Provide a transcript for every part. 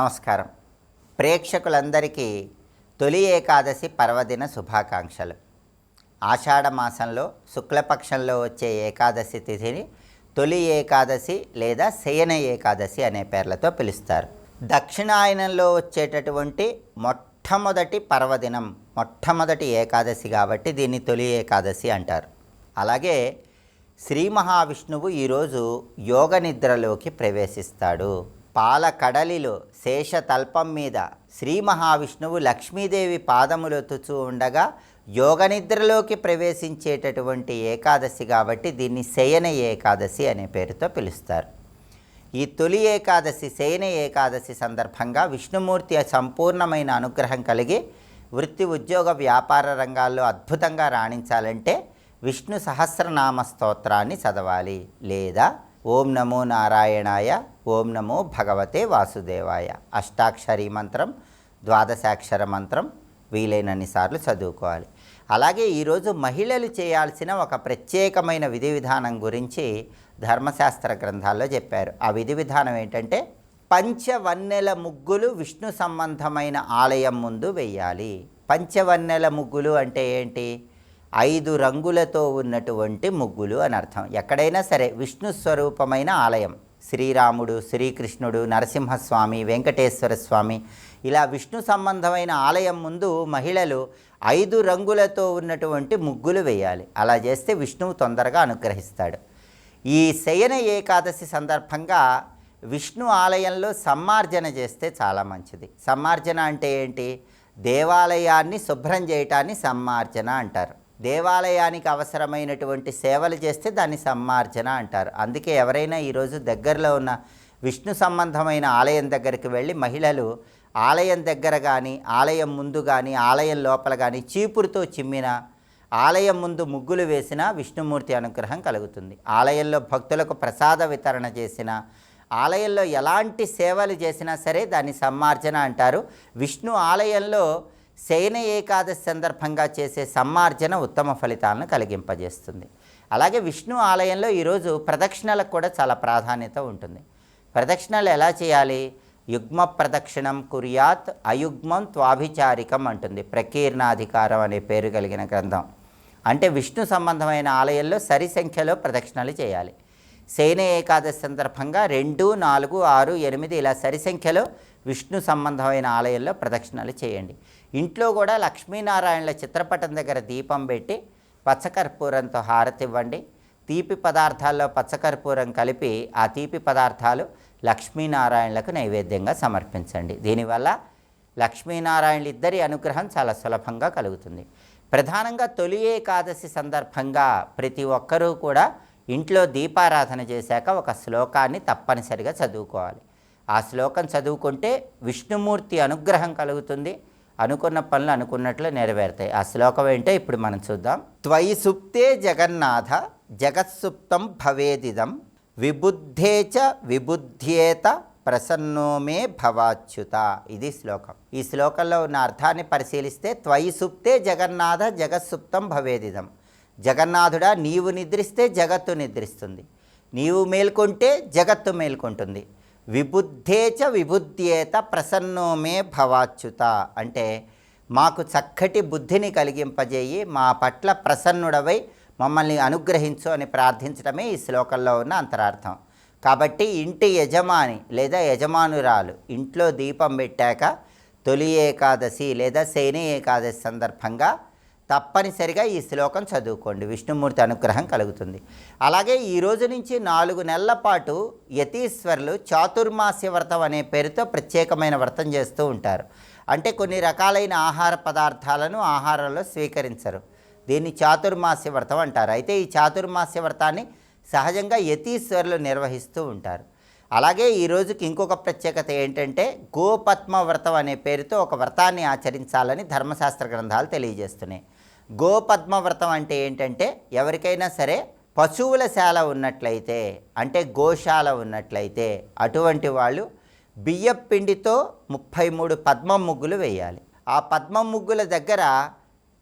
నమస్కారం. ప్రేక్షకులందరికీ తొలి ఏకాదశి పర్వదిన శుభాకాంక్షలు. ఆషాఢ మాసంలో శుక్లపక్షంలో వచ్చే ఏకాదశి తిథిని తొలి ఏకాదశి లేదా శయన ఏకాదశి అనే పేర్లతో పిలుస్తారు. దక్షిణాయనంలో వచ్చేటటువంటి మొట్టమొదటి పర్వదినం మొట్టమొదటి ఏకాదశి కాబట్టి దీన్ని తొలి ఏకాదశి అంటారు. అలాగే శ్రీ మహావిష్ణువు ఈరోజు యోగ నిద్రలోకి ప్రవేశిస్తాడు. పాలకడలిలో శేషతల్పం మీద శ్రీ మహావిష్ణువు లక్ష్మీదేవి పాదములొత్తుచూ ఉండగా యోగ నిద్రలోకి ప్రవేశించేటటువంటి ఏకాదశి కాబట్టి దీన్ని శయన ఏకాదశి అనే పేరుతో పిలుస్తారు. ఈ తొలి ఏకాదశి శయన ఏకాదశి సందర్భంగా విష్ణుమూర్తి సంపూర్ణమైన అనుగ్రహం కలిగి వృత్తి ఉద్యోగ వ్యాపార రంగాల్లో అద్భుతంగా రాణించాలంటే విష్ణు సహస్రనామ స్తోత్రాన్ని చదవాలి లేదా ఓం నమో నారాయణాయ ఓం నమో భగవతే వాసుదేవాయ. అష్టాక్షరీ మంత్రం ద్వాదశాక్షర మంత్రం వీలైనన్ని సార్లు చదువుకోవాలి. అలాగే ఈరోజు మహిళలు చేయాల్సిన ఒక ప్రత్యేకమైన విధి విధానం గురించి ధర్మశాస్త్ర గ్రంథాల్లో చెప్పారు. ఆ విధి విధానం ఏంటంటే పంచవన్నెల ముగ్గులు విష్ణు సంబంధమైన ఆలయం ముందు వెయ్యాలి పంచవన్నెల ముగ్గులు అంటే ఏంటి? ఐదు రంగులతో ఉన్నటువంటి ముగ్గులు అని అర్థం. ఎక్కడైనా సరే విష్ణు స్వరూపమైన ఆలయం. శ్రీరాముడు శ్రీకృష్ణుడు నరసింహస్వామి వెంకటేశ్వర స్వామి ఇలా విష్ణు సంబంధమైన ఆలయం ముందు మహిళలు ఐదు రంగులతో ఉన్నటువంటి ముగ్గులు వేయాలి. అలా చేస్తే విష్ణువు తొందరగా అనుగ్రహిస్తాడు. ఈ శయన ఏకాదశి సందర్భంగా విష్ణు ఆలయంలో సమ్మార్జన చేస్తే చాలా మంచిది. సమ్మార్జన అంటే ఏంటి? దేవాలయాన్ని శుభ్రం చేయటాన్ని సమ్మార్జన అంటారు. దేవాలయానికి అవసరమైనటువంటి సేవలు చేస్తే దాన్ని సమ్మార్జన అంటారు. అందుకే ఎవరైనా ఈరోజు దగ్గరలో ఉన్న విష్ణు సంబంధమైన ఆలయం దగ్గరికి వెళ్ళి మహిళలు ఆలయం దగ్గర కానీ ఆలయం ముందు కానీ ఆలయం లోపల కానీ చీపురుతో చిమ్మిన ఆలయం ముందు ముగ్గులు వేసిన విష్ణుమూర్తి అనుగ్రహం కలుగుతుంది. ఆలయంలో భక్తులకు ప్రసాద వితరణ చేసిన ఆలయంలో ఎలాంటి సేవలు చేసినా సరే దాన్ని సమ్మార్జన అంటారు. విష్ణు ఆలయంలో శయన ఏకాదశి సందర్భంగా చేసే సమ్మార్జన ఉత్తమ ఫలితాలను కలిగింపజేస్తుంది. అలాగే విష్ణు ఆలయంలో ఈరోజు ప్రదక్షిణలకు కూడా చాలా ప్రాధాన్యత ఉంటుంది. ప్రదక్షిణలు ఎలా చేయాలి? యుగ్మ ప్రదక్షిణం కుర్యాత్ అయుగ్మం త్వాభిచారికం అంటుంది. ప్రకీర్ణాధికారం అనే పేరు కలిగిన గ్రంథం. అంటే విష్ణు సంబంధమైన ఆలయంలో సరి సంఖ్యలో ప్రదక్షిణలు చేయాలి. శయన ఏకాదశి సందర్భంగా రెండు నాలుగు ఆరు ఎనిమిది ఇలా సరి సంఖ్యలో విష్ణు సంబంధమైన ఆలయంలో ప్రదక్షిణలు చేయండి. ఇంట్లో కూడా లక్ష్మీనారాయణల చిత్రపటం దగ్గర దీపం పెట్టి పచ్చకర్పూరంతో హారతి ఇవ్వండి. తీపి పదార్థాల్లో పచ్చకర్పూరం కలిపి ఆ తీపి పదార్థాలు లక్ష్మీనారాయణలకు నైవేద్యంగా సమర్పించండి. దీనివల్ల లక్ష్మీనారాయణలు ఇద్దరి అనుగ్రహం చాలా సులభంగా కలుగుతుంది. ప్రధానంగా తొలి ఏకాదశి సందర్భంగా ప్రతి ఒక్కరూ కూడా ఇంట్లో దీపారాధన చేశాక ఒక శ్లోకాన్ని తప్పనిసరిగా చదువుకోవాలి. ఆ శ్లోకం చదువుకుంటే విష్ణుమూర్తి అనుగ్రహం కలుగుతుంది. అనుకున్న పనులు అనుకున్నట్లు నెరవేరుతాయి. ఆ శ్లోకం ఏంటో ఇప్పుడు మనం చూద్దాం. త్వయి సుప్తే జగన్నాథ జగత్సుప్తం భవేదిదం విబుద్ధే చ విబుద్ధ్యేత ప్రసన్నోమే భవాచ్యుత. ఇది శ్లోకం. ఈ శ్లోకంలో ఉన్న అర్థాన్ని పరిశీలిస్తే త్వయి సుప్తే జగన్నాథ జగత్సుప్తం భవేదిదం. జగన్నాథుడా నీవు నిద్రిస్తే జగత్తు నిద్రిస్తుంది. నీవు మేల్కొంటే జగత్తు మేల్కొంటుంది. విబుద్ధేచ విబుద్ధ్యేత ప్రసన్నోమే భవాచ్యుత. అంటే మాకు చక్కటి బుద్ధిని కలిగింపజేయి మా పట్ల ప్రసన్నుడవై మమ్మల్ని అనుగ్రహించు అని ప్రార్థించడమే ఈ శ్లోకంలో ఉన్న అంతరార్థం. కాబట్టి ఇంటి యజమాని లేదా యజమానురాలు ఇంట్లో దీపం పెట్టాక తొలి ఏకాదశి లేదా శని ఏకాదశి సందర్భంగా తప్పనిసరిగా ఈ శ్లోకం చదువుకోండి. విష్ణుమూర్తి అనుగ్రహం కలుగుతుంది. అలాగే ఈ రోజు నుంచి నాలుగు నెలల పాటు యతీశ్వరులు చాతుర్మాస్య వ్రతం అనే పేరుతో ప్రత్యేకమైన వ్రతం చేస్తూ ఉంటారు. అంటే కొన్ని రకాలైన ఆహార పదార్థాలను ఆహారంలో స్వీకరించరు. దీన్ని చాతుర్మాస్య వ్రతం అంటారు. అయితే ఈ చాతుర్మాస్య వ్రతాన్ని సహజంగా యతీశ్వరులు నిర్వహిస్తూ ఉంటారు. అలాగే ఈ రోజుకి ఇంకొక ప్రత్యేకత ఏంటంటే గోపద్మ వ్రతం అనే పేరుతో ఒక వ్రతాన్ని ఆచరించాలని ధర్మశాస్త్ర గ్రంథాలు తెలియజేస్తున్నాయి. గోపద్మ వ్రతం అంటే ఏంటంటే ఎవరికైనా సరే పశువుల శాల ఉన్నట్లయితే అంటే గోశాల ఉన్నట్లయితే అటువంటి వాళ్ళు బియ్యపిండితో ముప్పై మూడు పద్మం ముగ్గులు వేయాలి. ఆ పద్మం ముగ్గుల దగ్గర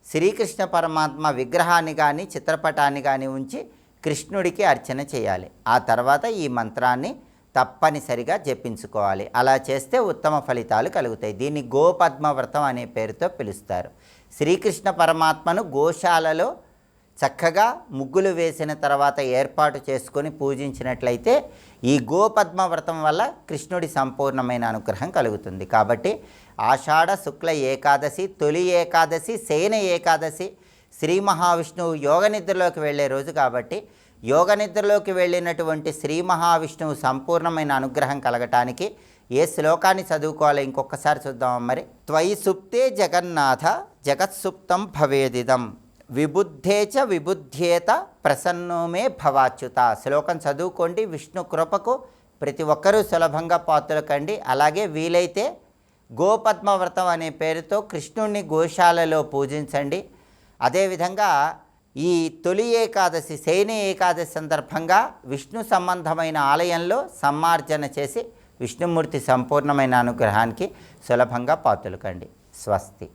శ్రీకృష్ణ పరమాత్మ విగ్రహాన్ని కానీ చిత్రపటాన్ని కానీ ఉంచి కృష్ణుడికి అర్చన చేయాలి. ఆ తర్వాత ఈ మంత్రాన్ని తప్పనిసరిగా జపించుకోవాలి. అలా చేస్తే ఉత్తమ ఫలితాలు కలుగుతాయి. దీన్ని గోపద్మ వ్రతం అనే పేరుతో పిలుస్తారు. శ్రీకృష్ణ పరమాత్మను గోశాలలో చక్కగా ముగ్గులు వేసిన తర్వాత ఏర్పాటు చేసుకొని పూజించినట్లయితే ఈ గోపద్మ వ్రతం వల్ల కృష్ణుడి సంపూర్ణమైన అనుగ్రహం కలుగుతుంది. కాబట్టి ఆషాఢ శుక్ల ఏకాదశి తొలి ఏకాదశి శయన ఏకాదశి శ్రీ మహావిష్ణువు యోగ నిద్రలోకి వెళ్ళే రోజు కాబట్టి యోగ నిద్రలోకి వెళ్ళినటువంటి శ్రీ మహావిష్ణువు సంపూర్ణమైన అనుగ్రహం కలగటానికి ఏ శ్లోకాన్ని చదువుకోవాలో? ఇంకొకసారి చూద్దాం. మరి త్వయి సుప్తే జగన్నాథ జగత్సుప్తం భవేదిదం. విబుద్ధే చ విబుద్ధ్యేత ప్రసన్నమే భవాచ్యుత. శ్లోకం చదువుకోండి. విష్ణు కృపకు ప్రతి ఒక్కరూ సులభంగా పాత్రలు కండి అలాగే వీలైతే గోపద్మవ్రతం అనే పేరుతో కృష్ణుణ్ణి గోశాలలో పూజించండి. అదేవిధంగా ఈ తొలి ఏకాదశి శయని ఏకాదశి సందర్భంగా విష్ణు సంబంధమైన ఆలయంలో సమ్మార్జన చేసి విష్ణుమూర్తి సంపూర్ణమైన అనుగ్రహానికి సులభంగా పాతులకండి స్వస్తి.